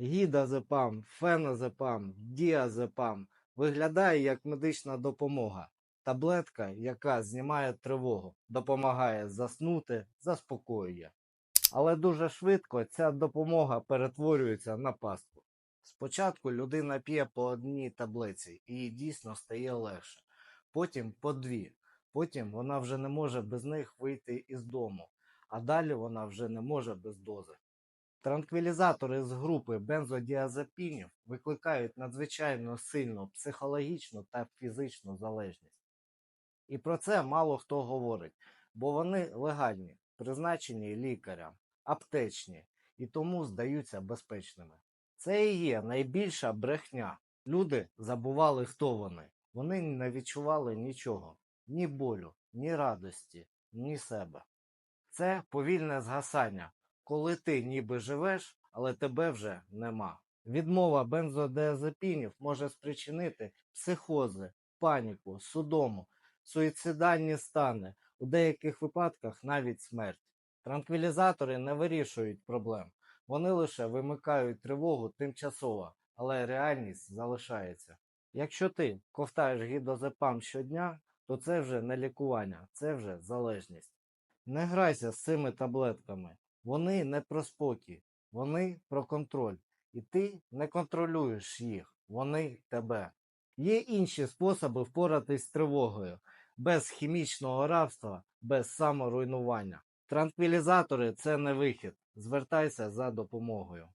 Гідазепам, феназепам, діазепам виглядає як медична допомога. Таблетка, яка знімає тривогу, допомагає заснути, заспокоює. Але дуже швидко ця допомога перетворюється на пастку. Спочатку людина п'є по одній таблиці і їй дійсно стає легше. Потім по дві. Потім вона вже не може без них вийти із дому, а далі вона вже не може без дози. Транквілізатори з групи бензодіазепінів викликають надзвичайно сильну психологічну та фізичну залежність. І про це мало хто говорить, бо вони легальні, призначені лікарям, аптечні і тому здаються безпечними. Це і є найбільша брехня. Люди забували, хто вони. Вони не відчували нічого, ні болю, ні радості, ні себе. Це повільне згасання, коли ти ніби живеш, але тебе вже нема. Відмова бензодиазепінів може спричинити психози, паніку, судому, суїцидальні стани, у деяких випадках навіть смерть. Транквілізатори не вирішують проблем, вони лише вимикають тривогу тимчасово, але реальність залишається. Якщо ти ковтаєш гідозепам щодня, то це вже не лікування, це вже залежність. Не грайся з цими таблетками. Вони не про спокій, вони про контроль. І ти не контролюєш їх, вони тебе. Є інші способи впоратись з тривогою, без хімічного рабства, без саморуйнування. Транквілізатори це не вихід. Звертайся за допомогою.